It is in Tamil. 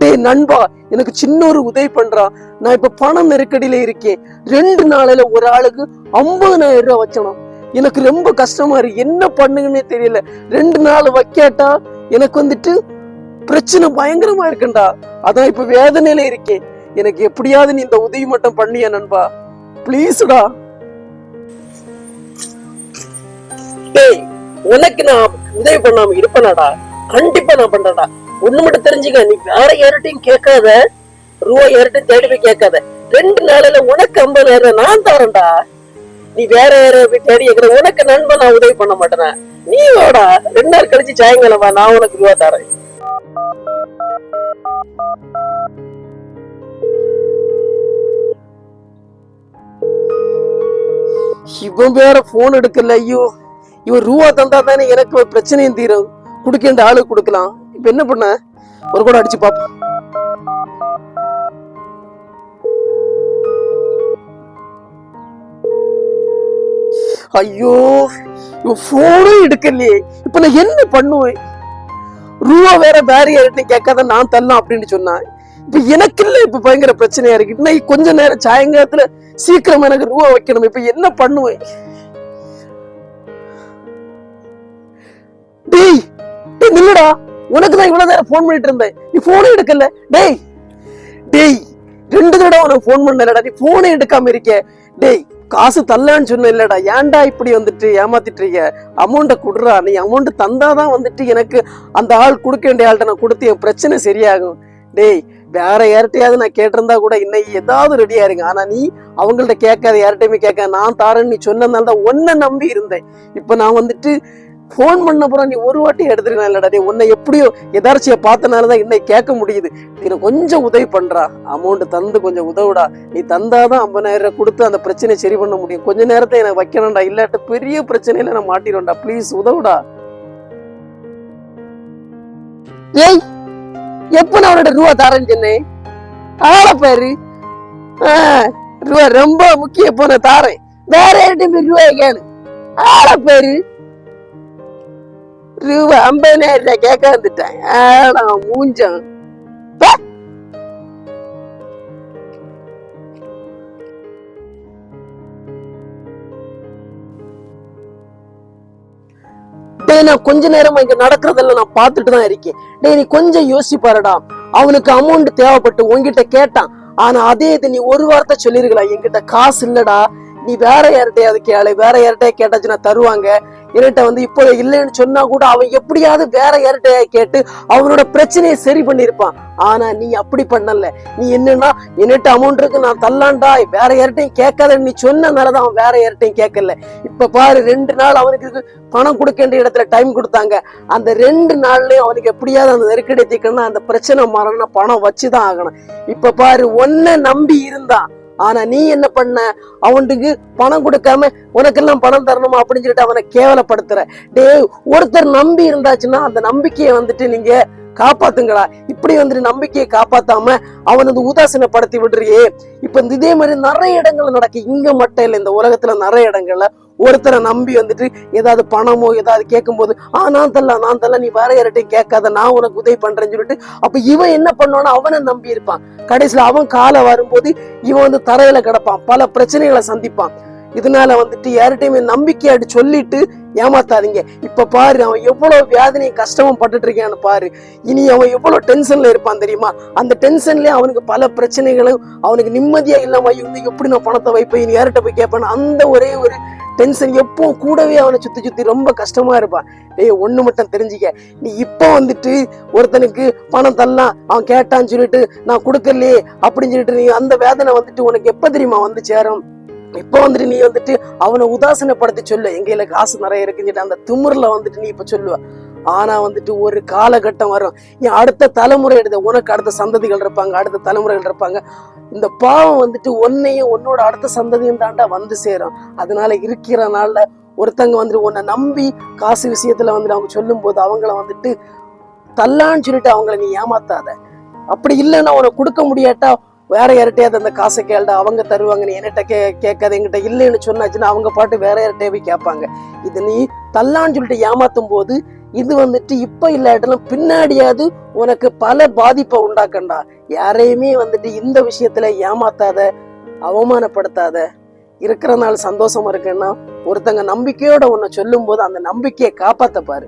டேய் நண்பா எனக்கு சின்ன ஒரு உதவி பண்றா. நான் இப்ப பணம் நெருக்கடியில இருக்கேன். ரெண்டு நாளையில ஒரு ஆளுக்கு ஐம்பதனாயிரம் ரூபாய் வச்சணும். எனக்கு ரொம்ப கஷ்டமா இருக்கு. என்ன பண்ணுங்கன்னே தெரியல. ரெண்டு நாள் வைக்காட்டா எனக்கு வந்துட்டு பிரச்சனை பயங்கரமா இருக்குண்டா. அதான் இப்ப வேதனையில இருக்கேன். எனக்கு எப்படியாவது நீ இந்த உதவி மட்டும் பண்ணியா நண்பா? பிளீஸ்டா டேய் உனக்கு நான் உதவி பண்ணாம இருப்பேனாடா. கண்டிப்பா நான் பண்றேன்டா. ஒண்ணு மட்டும் தெரிஞ்சுக்க நீ வேற யார்கிட்டயும் கேட்காத ரூபா யார்கிட்டயும் தேடி போய் கேட்காத. ரெண்டு நாளையில உனக்கு ஐம்பதாயிரம் நான் தரேன்டா. நீ வேற யார போய் தேடி கேட்கற உனக்கு நண்பன் நான் உதவி பண்ண மாட்டேன். நீ வாடா ரெண்டு நாள் கழிச்சு சாயங்காலம் வா நான் உனக்கு ரூபா தரேன். இவன் வேற போன் எடுக்கல ஐயோ. இவன் ரூபா தந்தா தானே எனக்கு ஒரு பிரச்சனையும் தீரும். குடுக்கேண்ட ஆளு கொடுக்கலாம். இப்ப என்ன பண்ண? ஒரு கூட அடிச்சு பாப்போம் ஐயோ போனும் எடுக்கலையே. இப்ப நான் என்ன பண்ணுவேன்? ரூபா வேற வேற கேட்காத நான் தரலாம் அப்படின்னு சொன்னான் இப்ப எனக்கு இல்ல இப்ப பயங்கர பிரச்சனையா இருக்கு. இன்னைக்கு கொஞ்ச நேரம் சாயங்காலத்துல சீக்கிரம் எனக்கு ரூபா வைக்கணும். இப்ப என்ன பண்ணுவேன்? டேய் நில்லுடா உனக்கு தான் இவ்வளவு நேரம் ஃபோன் பண்ணிட்டு இருந்தேன். நீ போனே எடுக்கல. டேய் டேய் ரெண்டு தடவை உனக்கு ஃபோன் பண்ணலடா. நீ போனே எடுக்காம இருக்க டேய் காசு தள்ளன்னு சொன்ன இல்லடா. ஏன்டா இப்படி வந்துட்டு ஏமாத்திட்டு இருக்க அமௌண்ட்டை கொடுறா. நீ அமௌண்ட் தந்தாதான் வந்துட்டு எனக்கு அந்த ஆள் கொடுக்க வேண்டிய ஆள்கிட்ட நான் கொடுத்து என் பிரச்சனை சரியாகும். டேய் வேற யார்கிட்டயாவது நான் கேட்டிருந்தா கூட இன்னைக்கு ஏதாவது ரெடியா இருங்க. ஆனா நீ அவங்கள்ட்ட கேட்காத யார்கிட்டயுமே கேட்க நான் தாரேன்னு நீ சொன்னதுனால தான் உன்னை நம்பி இருந்தேன். இப்ப நான் வந்துட்டு ஃபோன் பண்ண அப்புறம் நீ ஒரு வாட்டி எடுத்துருக்கலாம் இல்லடா நீ உன்னை எப்படியோ எதார்ச்சியை பார்த்தனாலதான் இன்னைக்கு கேட்க முடியுது. எனக்கு கொஞ்சம் உதவி பண்றா. அமௌண்ட் தந்து கொஞ்சம் உதவுடா. நீ தந்தாதான் ஐம்பதாயிரம் ரூபாய் கொடுத்து அந்த பிரச்சனையை சரி பண்ண முடியும். கொஞ்ச நேரத்தை எனக்கு வைக்கணும்டா. இல்லாட்ட பெரிய பிரச்சனையில நான் மாட்டிடும்டா ப்ளீஸ் உதவுடா. ஏய் எப்ப நான் அவனோட ரூபா தரேன்னு சொன்னேன்? ஆள பாரு. ரூபா ரொம்ப முக்கியம். இப்போ நான் தாரேன். வேற யார்கிட்ட ரூபா கேளு. ஆள பாரு. ரூபா ஐம்பதாயிரம் ரூபாய் கேட்க வந்துட்டேன். ஆனா மூஞ்சம். டேய் நான் கொஞ்ச நேரமா இங்க நடக்கிறதெல்லாம் நான் பார்த்துட்டு தான் இருக்கேன். டேய் நீ கொஞ்சம் யோசிப்பாருடா. பாருடா அவனுக்கு அமௌண்ட் தேவைப்பட்டு உன்கிட்ட கேட்டான். ஆனா அதே இது நீ ஒரு வார்த்தை சொல்லிருக்கலாம் என்கிட்ட காசு இல்லடா. நீ வேற யார்கிட்டயாவது கேளு வேற யார்கிட்டயா கேட்டாச்சுன்னா தருவாங்க. என்கிட்ட வந்து இப்போ இல்லைன்னு சொன்னா கூட அவன் எப்படியாவது வேற யார்கிட்டயா கேட்டு அவனோட பிரச்சனையை சரி பண்ணிருப்பான் ஆனா நீ அப்படி பண்ணல. நீ என்னன்னா என்கிட்ட அமௌண்ட் இருக்கு நான் தள்ளாண்டா வேற யார்கிட்டயும் கேட்காத நீ சொன்னனாலதான் அவன் வேற யார்கிட்டயும் கேட்கல. இப்ப பாரு ரெண்டு நாள் அவனுக்கு பணம் கொடுக்கின்ற இடத்துல டைம் கொடுத்தாங்க. அந்த ரெண்டு நாள்லயும் அவனுக்கு எப்படியாவது அந்த நெருக்கடி தீக்கணும்னா அந்த பிரச்சனை மாறணும்னா பணம் வச்சுதான் ஆகணும். இப்ப பாரு ஒன்ன நம்பி இருந்தான். ஆனா நீ என்ன பண்ண? அவனுக்கு பணம் கொடுக்காம உனக்கெல்லாம் பணம் தரணுமா அப்படின்னு சொல்லிட்டு அவனை கேவலப்படுத்துற. டேய் ஒருத்தர் நம்பி இருந்தாச்சுன்னா அந்த நம்பிக்கையை வந்துட்டு நீங்க காப்பாத்துங்களா? இப்படி வந்துட்டு நம்பிக்கையை காப்பாத்தாம அவன் வந்து உதாசீனப்படுத்தி விடுறியே. இப்ப இந்த இதே மாதிரி நிறைய இடங்கள்ல நடக்கு. இங்க மட்டும் இல்ல இந்த உலகத்துல நிறைய இடங்கள்ல ஒருத்தரை நம்பி வந்துட்டு ஏதாவது பணமோ ஏதாவது கேட்கும்போது ஆ நான் தரல நான் தரல நீ வேற யார்ட்டையும் கேட்காத நான் உனக்கு உதவி பண்றேன்னு சொல்லிட்டு அப்ப இவன் என்ன பண்ணுவானா அவனை நம்பி இருப்பான். கடைசியில அவன் காலை வரும்போது இவன் வந்து தரையில கிடப்பான். பல பிரச்சனைகளை சந்திப்பான். இதனால வந்துட்டு யார்கிட்டயுமே நம்பிக்கையாட்டு சொல்லிட்டு ஏமாத்தாதீங்க. இப்ப பாரு அவன் எவ்வளவு வேதனையும் கஷ்டமும் பட்டுட்டு இருக்கான்னு பாரு. இனி அவன் எவ்வளவு டென்ஷன்ல இருப்பான் தெரியுமா? அந்த டென்ஷன்லயே அவனுக்கு பல பிரச்சனைகளும் அவனுக்கு நிம்மதியா இல்லாம இருந்து எப்படி நான் பணத்தை வைப்பேன் இனி யார்கிட்ட போய் கேட்பேன் அந்த ஒரே ஒரு டென்ஷன் எப்பவும் கூடவே அவனை சுத்தி சுத்தி ரொம்ப கஷ்டமா இருப்பான். டேய் ஒண்ணு மட்டும் தெரிஞ்சுக்க. நீ இப்போ வந்துட்டு ஒருத்தனுக்கு பணம் தரலாம் அவன் கேட்டான்னு சொல்லிட்டு நான் கொடுக்கலையே அப்படின்னு சொல்லிட்டு நீ அந்த வேதனை வந்துட்டு உனக்கு எப்ப தெரியுமா வந்து சேரும்? இப்போ வந்துட்டு நீ வந்துட்டு அவனை உதாசீனப்படுத்தி சொல்லு. எங்கையில காசு நிறைய இருக்குன்னு சொல்லிட்டு அந்த திமிர்ல வந்துட்டு நீ இப்ப சொல்லுவ. ஆனா வந்துட்டு ஒரு காலகட்டம் வரும். என் அடுத்த தலைமுறை எடுத்த உனக்கு அடுத்த சந்ததிகள் இருப்பாங்க அடுத்த தலைமுறைகள் இருப்பாங்க. இந்த பாவம் வந்துட்டு உன்னையும் உன்னோட அடுத்த சந்ததியும் தாண்டா வந்து சேரும். அதனால இருக்கிற நாள்ல ஒருத்தங்க வந்துட்டு உன்னை நம்பி காசு விஷயத்துல வந்துட்டு அவங்க சொல்லும் போது அவங்கள வந்துட்டு தள்ளான்னு சொல்லிட்டு அவங்கள நீ ஏமாத்தாத. அப்படி இல்லைன்னா உனக்கு கொடுக்க முடியாட்டா வேற யார்கிட்டயாவது அந்த காசை கேள்டா அவங்க தருவாங்க நீ என்கிட்ட கே கேட்காத என்கிட்ட இல்லைன்னு சொன்னாச்சுன்னா அவங்க பாட்டு வேற யார்கிட்டயே போய் கேட்பாங்க. இது நீ தள்ளான்னு சொல்லிட்டு ஏமாத்தும் போது இது வந்துட்டு இப்ப இல்லாட்டிலும் பின்னாடியாவது உனக்கு பல பாதிப்பை உண்டாக்கண்டா யாரையுமே வந்துட்டு இந்த விஷயத்துல ஏமாத்தாத அவமானப்படுத்தாத இருக்கிற நாள் சந்தோஷமா இருக்குன்னா ஒருத்தங்க நம்பிக்கையோட உன்னை சொல்லும் போது அந்த நம்பிக்கையை காப்பாத்த பாரு.